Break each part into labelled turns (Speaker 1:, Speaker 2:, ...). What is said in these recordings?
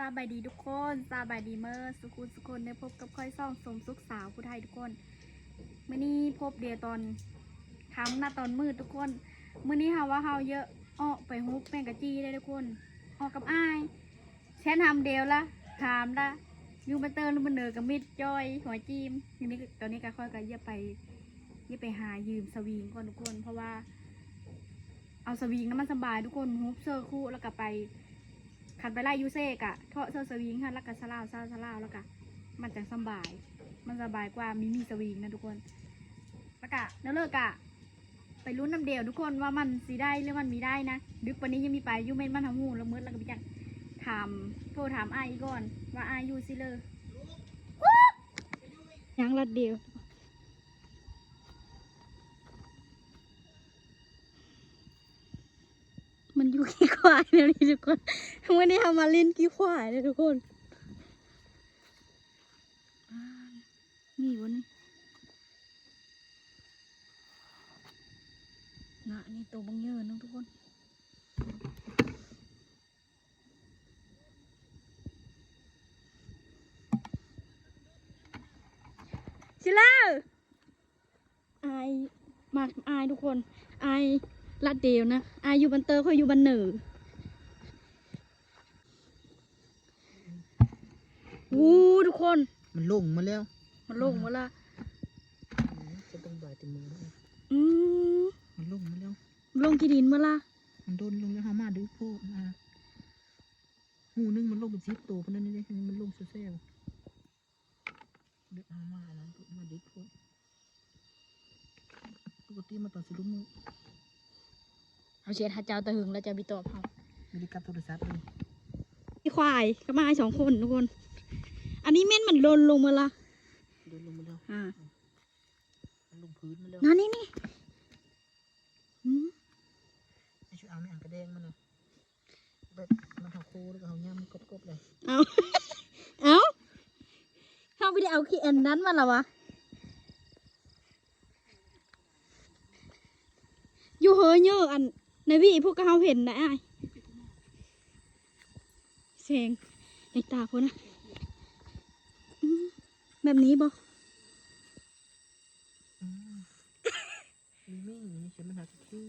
Speaker 1: สบายดีทุกคนสบายดีเมื่อสุขุนสุคนได้พบกับค่อยซ่องสมสุขสาวผู้ไทยทุกคนมื่อนี้พบเดียวตอนทำหน้าตอนมืดทุกคนมื่อนี้ฮาว่าเฮาเยอะออไปฮุบแมงกะจีได้ทุกคนออกกับอ้ายแช่ทำเดียวละถามละยูมาเตอร์ลูกมันเนอกับมิดจอยหัวจีมทีนี้ตอนนี้ก็ค่อยก็เยอะไปเยอะไปหายืมสวิงก่อนทุกคน เพราะว่า เอาสวิงน้ำมันสบายทุกคนฮุบเซอร์คู่แล้วก็ไป ขันไปไล่ยูเซกอะเทาะเซอร์สวิงค่ะแล้วก็สลาวซาสลาวแล้วก็มันจะสบาย มันสบายกว่ามีมีสวิงนะทุกคนแล้วก็แล้วเลิกอะไปลุ้นน้ำเดียวทุกคนว่ามันสีได้หรือมันมีได้นะ ดึกวันนี้ยังมีไปยูเมนมันทำหูแล้วมืดแล้วก็ไปจังถามโทรถามไอายก่อนว่าอายอยูสิเลยยังรัดเดียว มันอยู่ขี้ควายเนี่ยนี่ทุกคนวันนี้ทำมาเล่นขี้ควายเลยทุกคนอ่านี่วะนี่นะนี่ตัวบังเยอะนะทุกคนชิลเลอร์อายมากอายทุกคนอาย ลัดเดียวนะอายอยู่บันเตอร์เขาอยู่บันเหนือวู้ทุกคน
Speaker 2: มันลงมาแล้ว
Speaker 1: มันลงมาละ
Speaker 2: จะต้องบายติมือแล้ว
Speaker 1: อืม
Speaker 2: มันลงมาแล้ว
Speaker 1: มันลงกี่ดินมาละ
Speaker 2: มันโดนลงแล้วเฮามาดื้อโพดมาหูนึงมันลงเป็นสิบตัวเพราะนั้นนี่เลยมันลงเซลล์เด็กเฮามาอันนั้นมาดื้อโพดปกติมาตอนสิลุกมือ
Speaker 1: เอาเชียร์หาเจ้าตะหึงแล้วจะบิตอบเขา
Speaker 2: ไม่ได้กลับโทรศัพท์เลย
Speaker 1: พี่ควายก็มาสองคนทุกคน อันนี้เม่นมันโดนลงมาละ
Speaker 2: โดนลงมาแล้ว
Speaker 1: อ่า
Speaker 2: มันลงพื้นมาแล้ว
Speaker 1: นั่นนี่นี่อืม
Speaker 2: ไอ้ช่วยเอาไม่อ่างกระแดงมันเลยแบบมันเฮาโคแล้วก็เฮาย่ำกบๆเลย
Speaker 1: เอา เอาเขาไม่ได้เอาขี้แอนนั้นมาหรอวะ อยู่เฮยเยอะอันใน วิพวกเขาเห็นนะไอ้ายเสียงในตาคนนะอืมแบบนี้บ่
Speaker 2: อืมมีมิ่งมีเสียมันหักขี้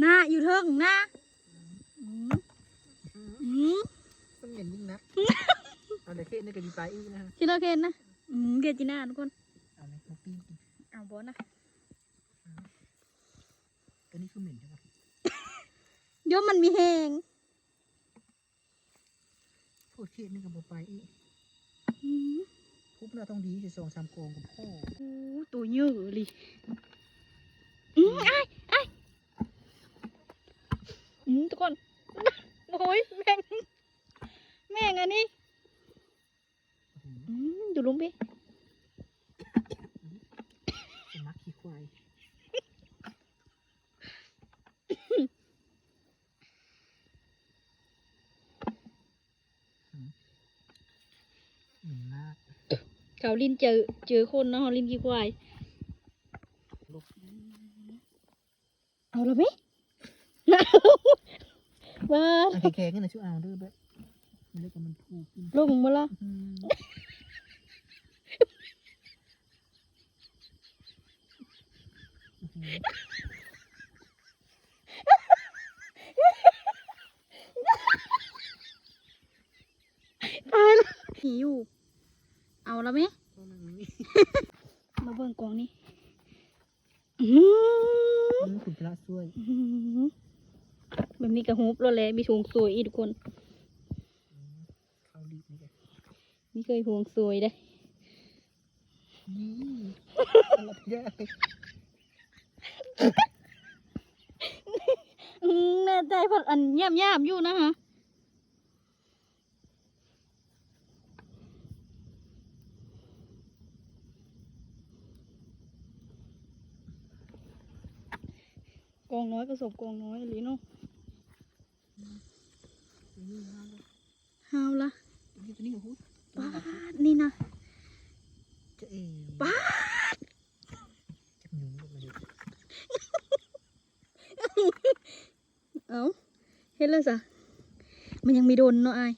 Speaker 1: หน้าอยู่เทิงหน้าอืมอืม
Speaker 2: ต้องเห็นยิ่งนักเอาแต่เค้กนี่ก็ดีไปอีกนะฮะ
Speaker 1: ชิโลเคนนะอืมเกจิน่าทุกคน
Speaker 2: เอาเลยมาปีนกิน
Speaker 1: เอาบอนะ
Speaker 2: ตัวนี้คือเหม็นใช่ปะ
Speaker 1: โยมมันมีแหง
Speaker 2: พูดเค้กนี่ก็บไปอีก
Speaker 1: อืม
Speaker 2: พุบหน้าต้องดีจะสองสามกองกับพ่อ
Speaker 1: โอ้ตัวเยอะเลยอืมไอ้ไอ้ายอืมทุกคนโอ้ยแม่ง แม่งอันนี้อืมดูลุงพี่
Speaker 2: สมักขี้ควาย เหม็นมาก
Speaker 1: เขาลินเจอเจอคนนะเขาลินกี่ควาย
Speaker 2: ลูก
Speaker 1: เอาละไหมว่า
Speaker 2: อันแข็งๆนี่นะช่วยเอาด้วยแบบมันเล็กกับมันพูกิน
Speaker 1: ลงมาละ
Speaker 2: อืมอื้อหือ
Speaker 1: ตายละหิว เอาละไหม
Speaker 2: ตัวนั้นนี่
Speaker 1: มาเบิ่งกล่องนี้อืม
Speaker 2: อืมคุณพระช่วย
Speaker 1: อืมแบบนี้กระฮุบแล้วแหละมีทวงสวยอีกทุกคน
Speaker 2: อืมเข้าดีนี่แก
Speaker 1: มีเคยทวงสวยได้
Speaker 2: นี่อะไรเยอะเลย
Speaker 1: อืมแน่ใจพัดอันย่ำย่ำๆอยู่นะฮะกองน้อยผ สมกองน้อยหรือเนาะ
Speaker 2: นี่มาเลย
Speaker 1: ฮาวละ
Speaker 2: นี่ตัวนี้กับพุทธ
Speaker 1: ป้าดนี่นะ
Speaker 2: จะเอ๋
Speaker 1: ป้าด
Speaker 2: จะหนุ่มลงมาเลย
Speaker 1: เอ้าเฮ็ดแล้วสะมันยังมีโดนเนาะไอาย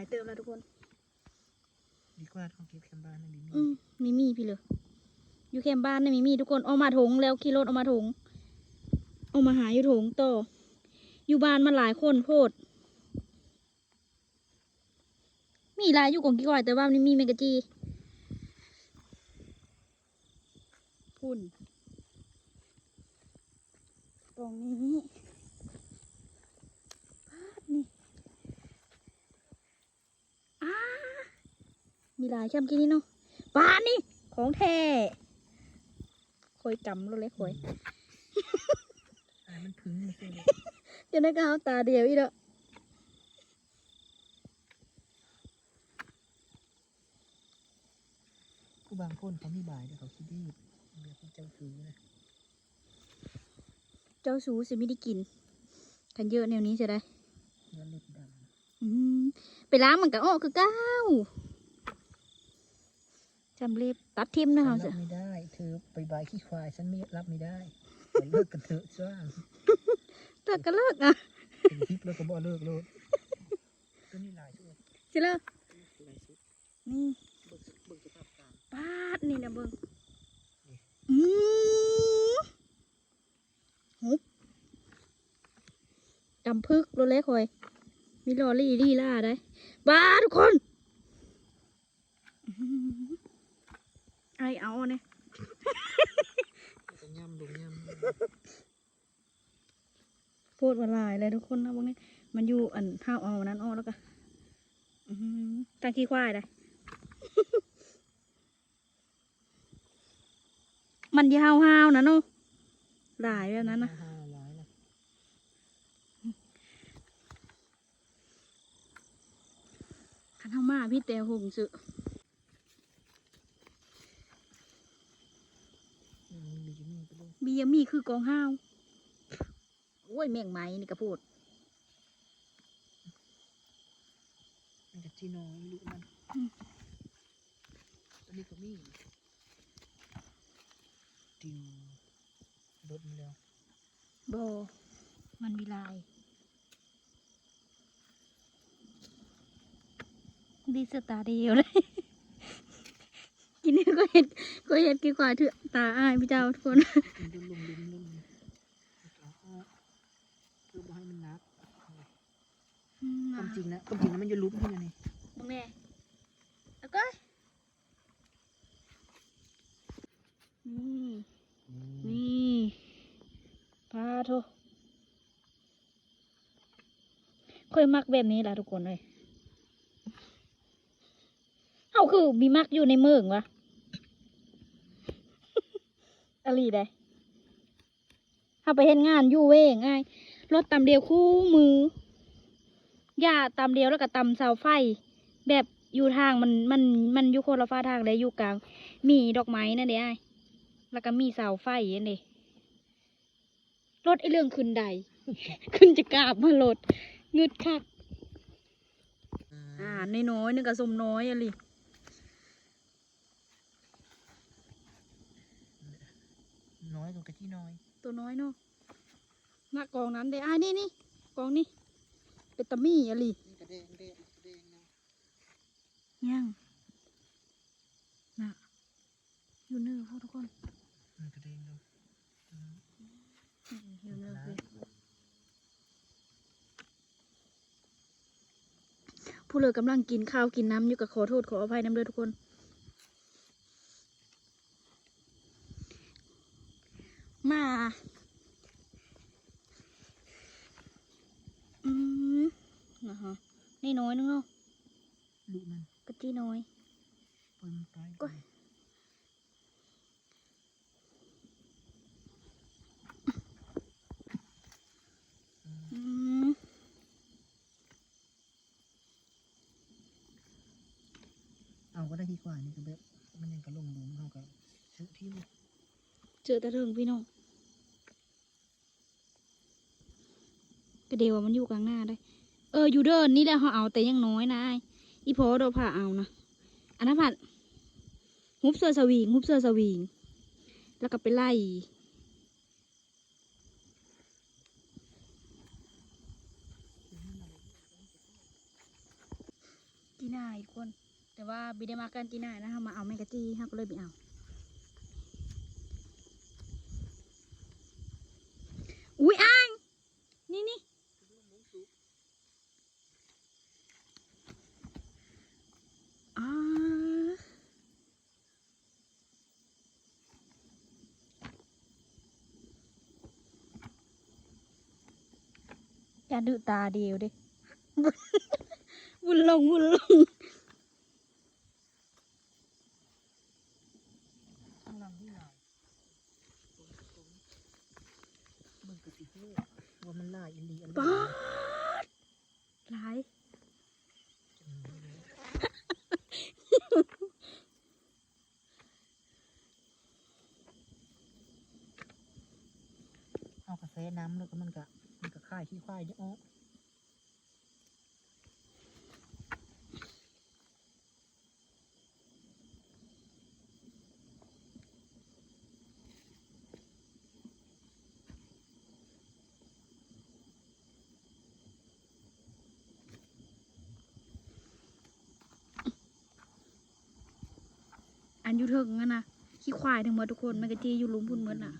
Speaker 1: ายเติมแล้วทุกคน
Speaker 2: ดีกว่าทองเก็บแคมบ้านนั่นดี
Speaker 1: อืมมีมีพี่เลยอยู่แคมป์บ้านนะมีมีทุกคนเอามาถงแล้วขี่รถเอามาถง เอามาหาอยู่ถงต่อ อยู่บ้านมันหลายคนโพด มีลายอยู่ของกี่ก่อย แต่ว่ามันมีเมกะจีพุ่น ตรงนี้พาดนี่อ้ามีลายแคมกินนี่เนาะปานี่ ของแท้คอยจำเราเลยคอย
Speaker 2: มันพึ่งมันเสียเลย
Speaker 1: จะได้ก็เอาตาเดียวอีกแล้ว
Speaker 2: ผู้บางคนเขามีบายแต่เขาคิดดีเดี๋ยวเขาเจ้าคือนะ
Speaker 1: เจ้าสูสิไม่ได้กินกันเยอะแนวนี้จะได้
Speaker 2: ย้อนเล็บด
Speaker 1: อืมไปล้างมันก็ออกคือเก้าวจำเรีบตัดทิมำนะ
Speaker 2: ฉั
Speaker 1: เขา
Speaker 2: น
Speaker 1: จะ
Speaker 2: รับไม่ได้เธอไปบายขี้ควายฉันไม่รับไม่ได้ขอเลิกกันเถอะจ้า
Speaker 1: เลิกก็เลิกอะ
Speaker 2: เป็นคลิปแล้วก็บ่เลิกโลดตัวนี้หลายชุด
Speaker 1: สิเลิก
Speaker 2: หลายชุด
Speaker 1: นี่
Speaker 2: เบิ่งเบิ่งสภาพตาม
Speaker 1: ปาดนี่นะเบิ้ง
Speaker 2: นี่
Speaker 1: อืมหุบจำพึกรถเล็กคอยมีลอรี่ลี่ล่าได้บ้าทุกคนอื้อหือไอเอาเนี่ย
Speaker 2: จะย่ำลงย่
Speaker 1: โพดว่าหลายเลยทุกคนนะพวกนี้ มันอยู่อันห้าวเอานั้นออกแล้วก็อื้อหือตั้งขี้ควายเลยมันอยาวห้าวๆนะเนาะหลายแบบำนั้นนะ
Speaker 2: ห้าหลายนะ
Speaker 1: ขันเท้ามาพี่แต่หงสึ
Speaker 2: อืมมีจะมีไปเลย
Speaker 1: บียามีคือกองห้าว โอ้ยแม่งไหม้นี่กระโพด
Speaker 2: มันจะที่น้อยลูกมัน
Speaker 1: อืม
Speaker 2: ตัวนี้ก็มีติวรถมันแล้ว
Speaker 1: บอมันมีลาย ดีสตาร์เดียวเลยกินนี่ก็เห็นก็เห็นกี่กว่าเถอะตาอายพี่เจ้าทุกคน
Speaker 2: มันจะลงลุมลงแล้วก็เพื่อบ่ให้มันหนัก ความจริงนะความจริงนะมันจะลุมขึ้นมานี่
Speaker 1: มึงแน่แล้วก็นี่นี่ปลาโทค่อยมักแบบนี้แหละทุกคนเลยเอาคือมีมักอยู่ในเมืองวะอะไรได้เอาไปเห็นงานอยู่เว้ง่ายรถตำเดียวคู่มือ หญ้าตำเดียวแล้วก็ตำเสาไฟ แบบอยู่ทางมันมันมันอยู่คนละฟ้าทางเลยอยู่กลาง มีดอกไม้นั่นเด้ไอ้ายแล้วก็มีเสาไฟนั่นเด้รถไอเรื่องขึ้นใด ขึ้นจะกราบมาโหลดงึดคักอ่าน้อยๆนึงกับสมน้อยอะไร
Speaker 2: น้อยกว่ากะที่น้อย
Speaker 1: ตัวน้อยเนาะหน้ากองนั้นเด้อ่านี่นี่กองนี่ เป็นตะมี่อะไร
Speaker 2: นี่กระเด้งเด้งกระเด้งนะ
Speaker 1: ยังน่ะอยู่เนื้อพวกทุกคน
Speaker 2: มันกระเด้งดู
Speaker 1: อืมอยู่เนื้อเลยผู้เหลือกำลังกินข้าวกินน้ำอยู่กับขอโทษขออภัยน้ำเด้อทุกคนมา อืมนะฮะ นี่น้อยนึงเนาะ
Speaker 2: ลูกมัน
Speaker 1: กะจีน้อย
Speaker 2: ปล่อยมันไป
Speaker 1: โอ้ยอืม
Speaker 2: เอาก็ได้ที่กว่านี่ก็แบบมันยังกระลงหลุมเขาก็ซื้อที่
Speaker 1: เจอแต่เรื่องพี่น้องก็เดียวมันอยู่กลางหน้าได้ เอออยู่เดินนี่แหละเขาเอาแต่ยังน้อยนะอ้ายอีพอดอผ่าเอานะอันนั้นผัดฮุบเสื้อสวิงฮุบเสื้อสวิงแล้วก็ไปไล่จีน่าอีกคน แต่ว่าบิได้มากันจีน่านะคะมาเอาแมงกะจีฮะก็เลยไปเอา อุ้ยอ้างนี่นี่อ่าอย่า ดื้อตาเดียวดิวุ่นลงวุ่นลง
Speaker 2: ข้างหลังที่ลายมึงก็สิฮู้ว่ามันลายอีหลีอัน
Speaker 1: ป๊าดหลาย
Speaker 2: เอากระแสน้ำแล้วก็มันก็มันก็ค่ายขี้ควายเด้ออ๋อ
Speaker 1: อันอยู่เถิงอะนะขี้ควายทั้งหมดทุกคนแมงกะจีอยู่หลุมพุ่นเหมดน่ะ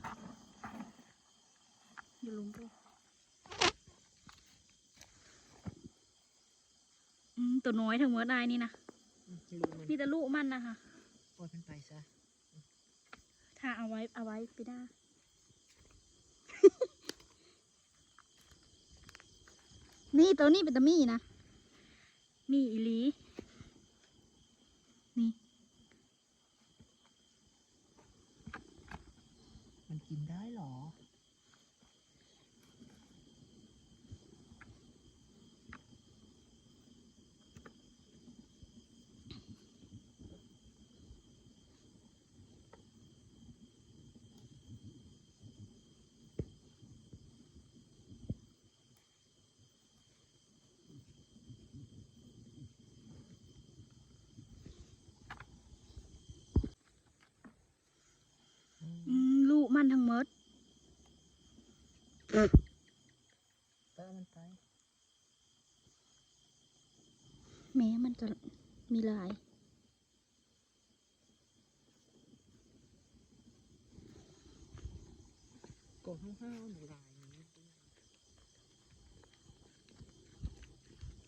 Speaker 1: อยู่หลุมพุ่นอืม ตัวน้อยทั้งหมดได้นี่นะ
Speaker 2: อืมรู้มัน
Speaker 1: มีแต่ลูกมันนะคะ
Speaker 2: ปล่อยมันไปซะ
Speaker 1: ถ้าเอาไว้เอาไว้ไปได้นี่ตัวนี้เป็นตะมี่นะ มีอีหลีนี่
Speaker 2: มันกินได้เหรอ
Speaker 1: อืมลูกมันทั้งหมด
Speaker 2: ปล่อยมันไป
Speaker 1: แม้มันจะมีลาย
Speaker 2: กดห้าวๆหนูลาย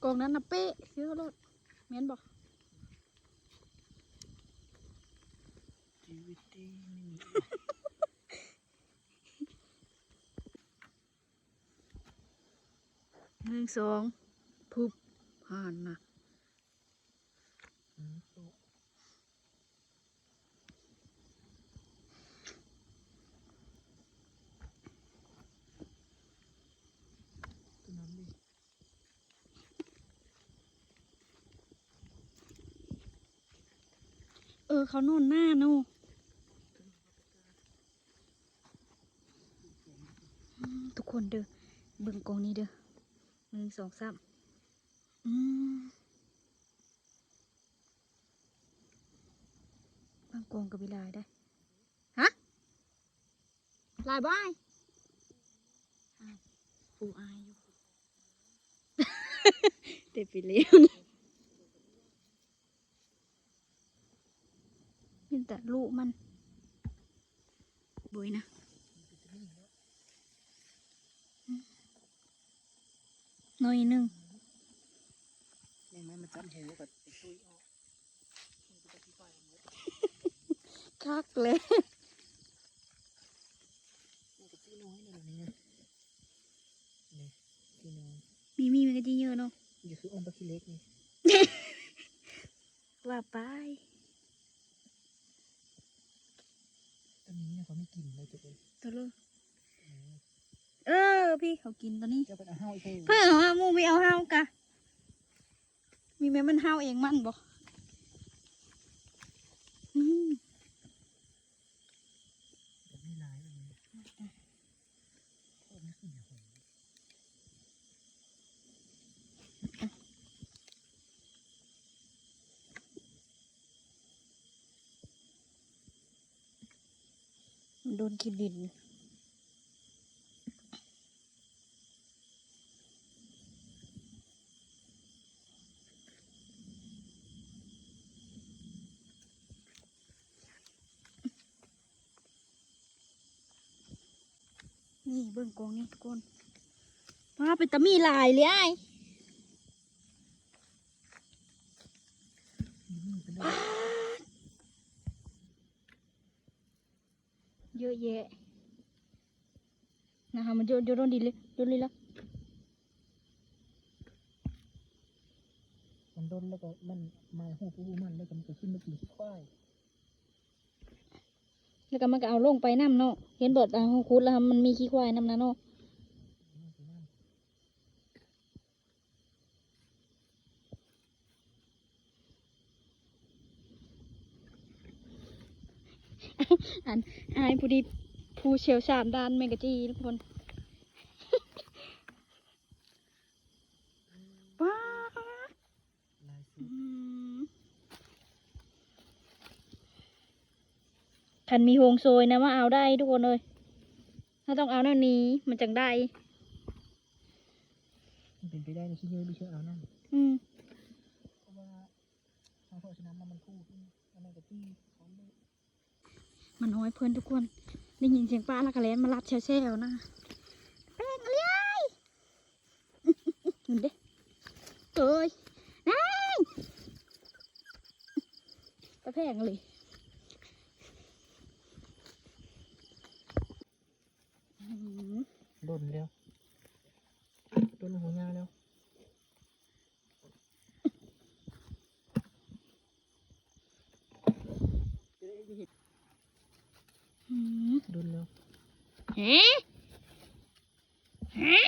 Speaker 1: กองนั้นนะเป๊ะเชื่อรถแม่นบอก
Speaker 2: ชีวิตดีไม่มี
Speaker 1: หนึ่ งสองพุบผ่านนะเออเขานอนหน้าโน่ทุกคนเด้อเบิ่งกองนี้เด้อ สองสามอืมบางกองกับวิลายได้ ฮะ ลายบ้ายอ้าวปูอายอยู่เด็ดไปเลี้ยวนี่เป็นแต่ลูกมันบุยนะ น่อยหนึ่ง
Speaker 2: แม่งไม้มันจับหูกับไอ้ตุ้ยออกมันก็จะขี้ควายหมด
Speaker 1: คักเลย
Speaker 2: มันก็จี้น้อยนี่แหละนี่นี่จี้น้อย
Speaker 1: มีมีมันก็จะเยอะเนาะ
Speaker 2: อยู่คือองค์พระคิเล็กนี่
Speaker 1: ว่าไป
Speaker 2: ตอนนี้เนี่ยเขาไม่กินเลยจุ๊บเลย
Speaker 1: ตัวเลย เออ พี่เขากินตัวนี้
Speaker 2: จะเป็นอาห้าวอีกที
Speaker 1: เพื่อนเอาหมูไม่เอาเฮากะ มีแม่มันเฮาเองมันบอกอืม
Speaker 2: แบบไม่ร้ายแบบนี้โคตรไม่ขึ้นอย่างผม
Speaker 1: โดนกินดิน นี่เบิ่งกองนี่ทุกคนว้าเป็นตะมีลายเลยไอ้
Speaker 2: เย
Speaker 1: อะแยะนะคะมันโยนโยนดนดินเลยโยนเลยละ
Speaker 2: มันโดนแล้วก็มันมาหูปูมันแล้วก็มันก็ขึ้นมากินขี้ควาย
Speaker 1: แล้วก็มันก็เอาลงไปน้ำเนาะเห็นเบิดเอาคุดแล้วมันมีขี้ควายน้ำนะเนาะ
Speaker 2: มันก็นั่น
Speaker 1: อันอายผู้ดีผู้เชี่ยวชาญด้านแมกกะจีทุกคน ว้า
Speaker 2: ลายสี
Speaker 1: คันมีโฮงโซยนะมาเอาได้ทุกคนเลย ถ้าต้องเอาแนวนี้มันจังได้
Speaker 2: มันเป็นไปได้ในที่เยอะไม่เชื่อเอานั่น
Speaker 1: อืม
Speaker 2: เพราะว่าทางโฆษณามันมันพูดอะไรกับที่ของเลย
Speaker 1: มันห้อยเพื่อนทุกคนได้ยินเสียงป้าแล้วก็แลนมารับแช่ๆนะแป้งเลี้ยยเห็นเด้เอ้ยนั่งตะแพงเลยอื้อหือ
Speaker 2: โดนแล้วโดนหัวยาแล้ว
Speaker 1: อื้อหือ
Speaker 2: โดนแล้ว
Speaker 1: ฮะฮะ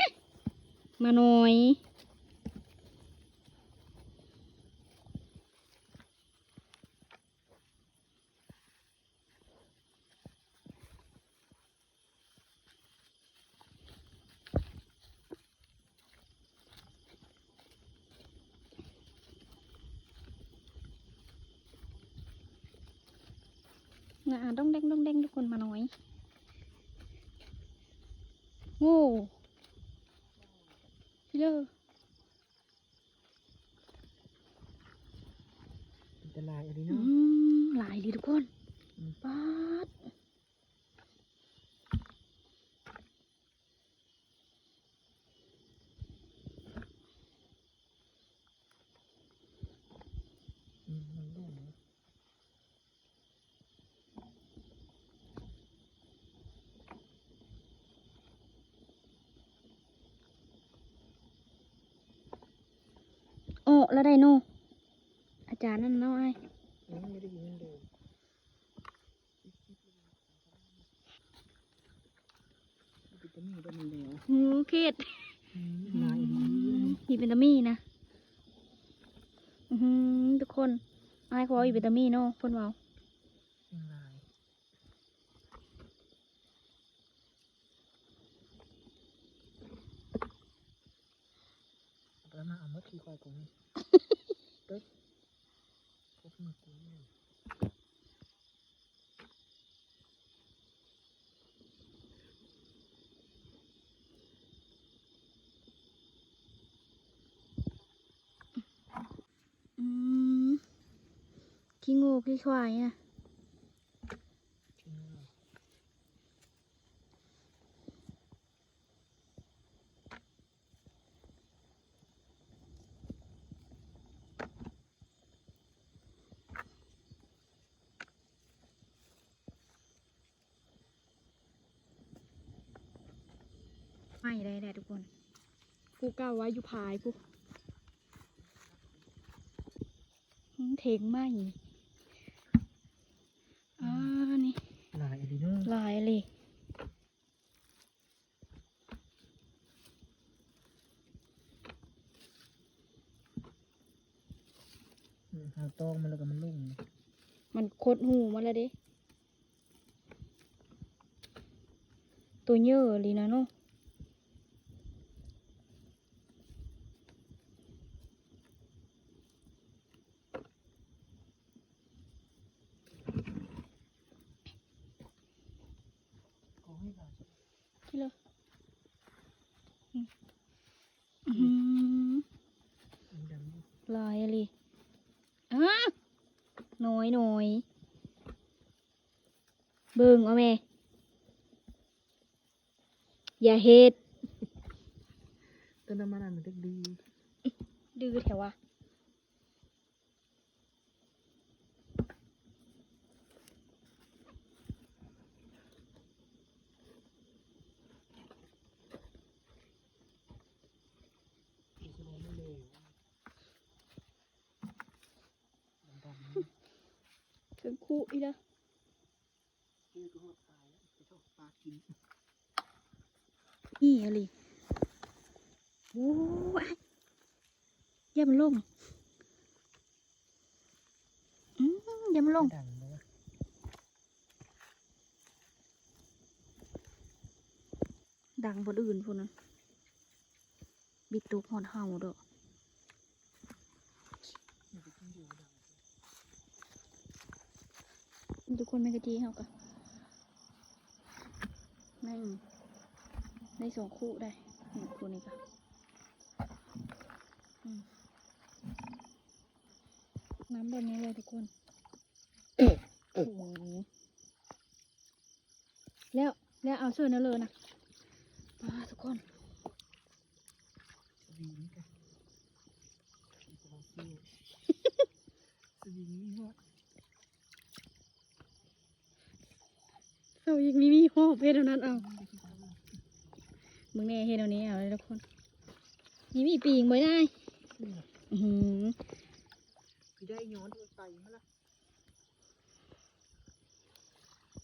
Speaker 1: มาหน่อย งาต้องเด้งต้องเด้งทุกคนมาหน่อย โง่พี่เลอ
Speaker 2: อันตรายอะไร
Speaker 1: อื
Speaker 2: เนาะ
Speaker 1: มหลายดีทุกคน
Speaker 2: อืม
Speaker 1: ป๊าด
Speaker 2: อืมมันโดนแล้ว
Speaker 1: โอ้ แล้วได้โนอาจารย์นั่นเนาะไอ้
Speaker 2: ยังไม่ได้ยินเลยวิตามินก็มีแล้ว
Speaker 1: หูเครียด
Speaker 2: อืมลายดี
Speaker 1: มีวิตามินนะอือหือทุกคนไอ้เขาว่ามีวิตามินเนาะเพ่นเว่า
Speaker 2: ยังลาย แล้วมาเอามาขี้ควายกูนี่เต๊กพวกมันกูนี่
Speaker 1: อืมขี้งูขี้ควายนะ
Speaker 2: ขี้งู
Speaker 1: ไม่ได้แหละทุกคน กูก้าวไว้อยู่พายกูหืมเถงไหมอ่านี่
Speaker 2: ลายอะไรเนาะ
Speaker 1: ลายเลย
Speaker 2: อืมหาตองมันแล้วก็มันลุ่ง
Speaker 1: มันโคดหูมาแล้วเด้ตัวเยอะเลยนะเนาะ
Speaker 2: ก็ให้ลาย
Speaker 1: ที่เลย อืมอื้อหือ
Speaker 2: มันดำดิ
Speaker 1: ลายอะไรอ้าน้อยน้อยเบิ่งเอาแม่ อย่าเฮ็ด
Speaker 2: ต้นน้ำมันอันมันเด็กดี
Speaker 1: ดื้อแถววะ ถึงคู่อีกแล้ว
Speaker 2: นี่ก็หดตายแล้วไปชอบปลากิน
Speaker 1: นี่อะไรโอ้ยย่ามันลงอืมย่ามันลง
Speaker 2: ดัง
Speaker 1: บนอื่นพวกนั้นบิดตุกหอนเห่าด้อทุกคนไม่กระจีเห่ากะแม่ง ได้สองคู่ได้หนึ่งคู่นี้กะอืมน้ำแบบนี้เลยทุกคนโอ้โหแล้วแล้วเอาเสื้อนั่นเลยนะมาทุกคน
Speaker 2: สวิงกันอีกแล้วเที่ยวสวิงนี่ฮะ
Speaker 1: เอาอีกมีมีหอบเพศเท่านั้นเอา มึงแน่เฮ็ดเอานี้เอาเลยทุกคนมีมีปีงไว้ได้อือหือ
Speaker 2: คือได้ย้อนด้วยไปมาละ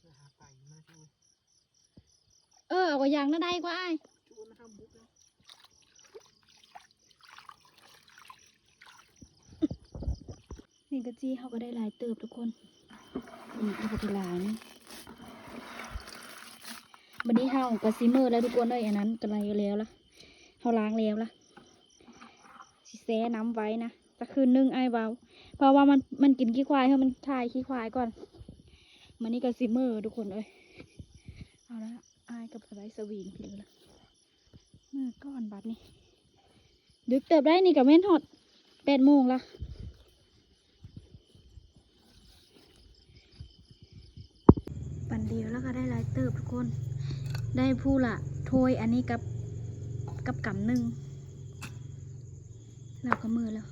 Speaker 2: หมาช่วย
Speaker 1: เออเอากระยางน่าได้กว่าไอ้าย
Speaker 2: ช่วยมาทำบุกแล้ว
Speaker 1: นี่กะจี้เขาก็ได้หลายเติบทุกคนอืมเอาไปหลายนี่ บันนี้เฮากะซิเมอร์แล้วทุกคนเอ้ยอันนั้นกระไรแล้วล่ะเฮาล้างแล้วล่ะสิแซ่น้ำไว้นะจะคืนนึ่งไอ้เบาเพราะว่ามันมันกินขี้ควายให้มันทายขี้ควายก่อนมันนี่กะซิเมอร์ทุกคนเอ้ยเอาละไอ้กับสไลด์สวีนพี่เลยละเมื่อก้อนบัดนี้ดึกเติบได้นี่กับแม่นฮอดแปดโมงละปันเดียวแล้วก็ได้ลายเติบทุกคน ได้ผู้ละถ้วยอันนี้กับกับกำหนึ่งเราก็มือแล้ว